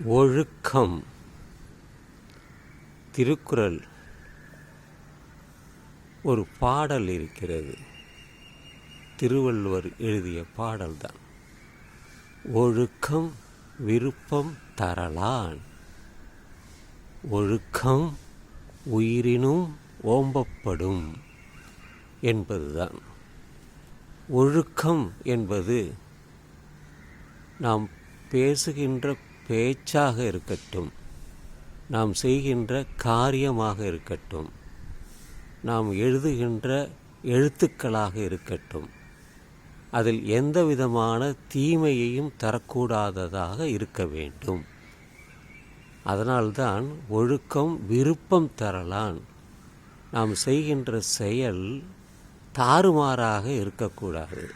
ஒழுக்கம். திருக்குறள் ஒரு பாடல் இருக்கிறது. திருவள்ளுவர் எழுதிய பாடல்தான். ஒழுக்கம் விருப்பம் தரலான். ஒழுக்கம் உயிரினும் ஓம்பப்படும் என்பதுதான். ஒழுக்கம் என்பது நாம் பேசுகின்ற பேச்சாக இருக்கட்டும். நாம் செய்கின்ற காரியமாக இருக்கட்டும். நாம் எழுதுகின்ற எழுத்துக்களாக இருக்கட்டும். அதில் எந்த விதமான தீமையையும் தரக்கூடாததாக இருக்க வேண்டும். அதனால்தான் ஒழுக்கம் விருப்பம் தரலான். நாம் செய்கின்ற செயல் தாறுமாறாக இருக்கக்கூடாது.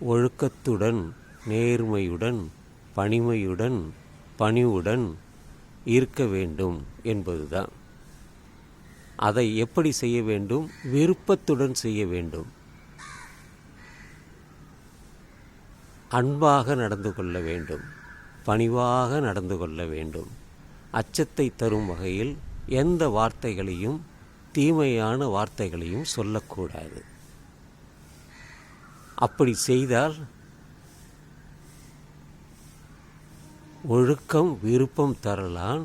ஒழுக்கத்துடன் நேர்மையுடன் பணிமையுடன் பணிவுடன் இருக்க வேண்டும் என்பதுதான். அதை எப்படி செய்ய வேண்டும்? விருப்பத்துடன் செய்ய வேண்டும். அன்பாக நடந்து கொள்ள வேண்டும். பணிவாக நடந்து கொள்ள வேண்டும். அச்சத்தை தரும் வகையில் எந்த வார்த்தைகளையும் தீமையான வார்த்தைகளையும் சொல்லக்கூடாது. அப்படி செய்தால் ஒழுக்கம் விருப்பம் தரலான்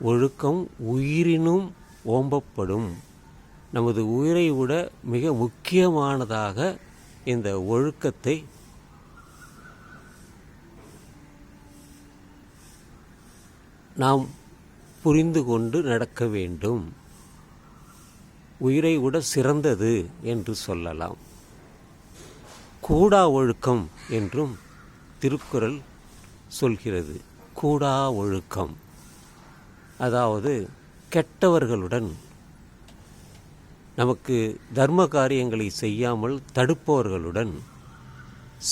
ஒழுக்கம் உயிரினும் ஓம்பப்படும். நமது உயிரை விட மிக முக்கியமானதாக இந்த ஒழுக்கத்தை நாம் புரிந்து கொண்டு நடக்க வேண்டும். உயிரை விட சிறந்தது என்று சொல்லலாம். கூடா ஒழுக்கம் என்றும் திருக்குறள் சொல்கிறது. கூடா ஒழுக்கம். அதாவது கெட்டவர்களுடன் நமக்கு தர்ம காரியங்களை செய்யாமல் தடுப்பவர்களுடன்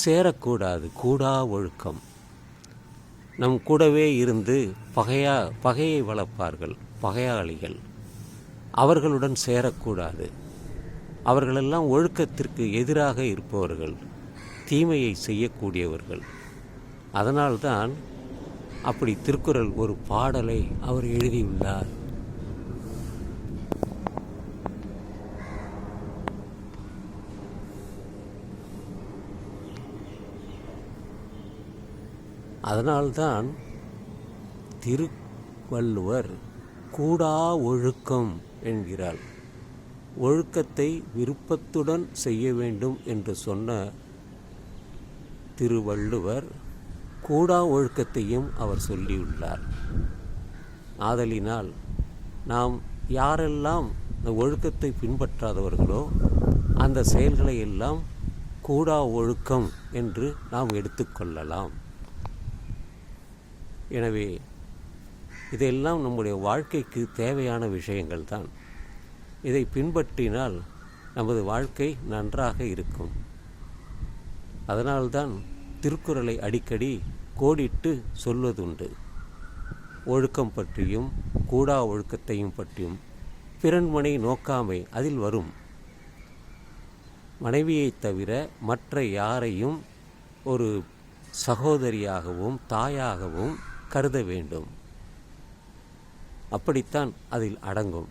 சேரக்கூடாது. கூடா ஒழுக்கம். நம் கூடவே இருந்து பகையா பகையை வளர்ப்பார்கள் பகையாளிகள். அவர்களுடன் சேரக்கூடாது. அவர்களெல்லாம் ஒழுக்கத்திற்கு எதிராக இருப்பவர்கள் தீமையை செய்யக்கூடியவர்கள். அதனால்தான் அப்படி திருக்குறள் ஒரு பாடலை அவர் எழுதியுள்ளார். அதனால்தான் திருவள்ளுவர் கூடா ஒழுக்கம் என்கிறார். ஒழுக்கத்தை விருப்பத்துடன் செய்ய வேண்டும் என்று சொன்ன திருவள்ளுவர் கூடா ஒழுக்கத்தையும் அவர் சொல்லியுள்ளார். ஆதலினால் நாம் யாரெல்லாம் இந்த ஒழுக்கத்தை பின்பற்றாதவர்களோ அந்த செயல்களை எல்லாம் கூடா ஒழுக்கம் என்று நாம் எடுத்துக்கொள்ளலாம். எனவே இதெல்லாம் நம்முடைய வாழ்க்கைக்கு தேவையான விஷயங்கள் தான் இதை பின்பற்றினால் நமது வாழ்க்கை நன்றாக இருக்கும். அதனால்தான் திருக்குறளை அடிக்கடி கோடிட்டு சொல்வதுண்டு. ஒழுக்கம் பற்றியும் கூடா ஒழுக்கத்தையும் பற்றியும் பிறன்மனை நோக்காமை அதில் வரும். மனைவியைத் தவிர மற்ற யாரையும் ஒரு சகோதரியாகவும் தாயாகவும் கருத வேண்டும். அப்படித்தான் அதில் அடங்கும்.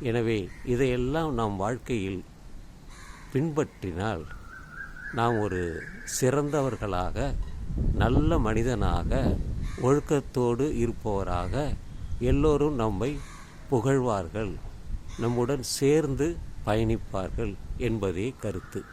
எனவே இதையெல்லாம் நாம் வாழ்க்கையில் பின்பற்றினால் நாம் ஒரு சிறந்தவர்களாக நல்ல மனிதனாக ஒழுக்கத்தோடு இருப்பவராக எல்லோரும் நம்மை புகழ்வார்கள் நம்முடன் சேர்ந்து பயணிப்பார்கள் என்பதே கருத்து.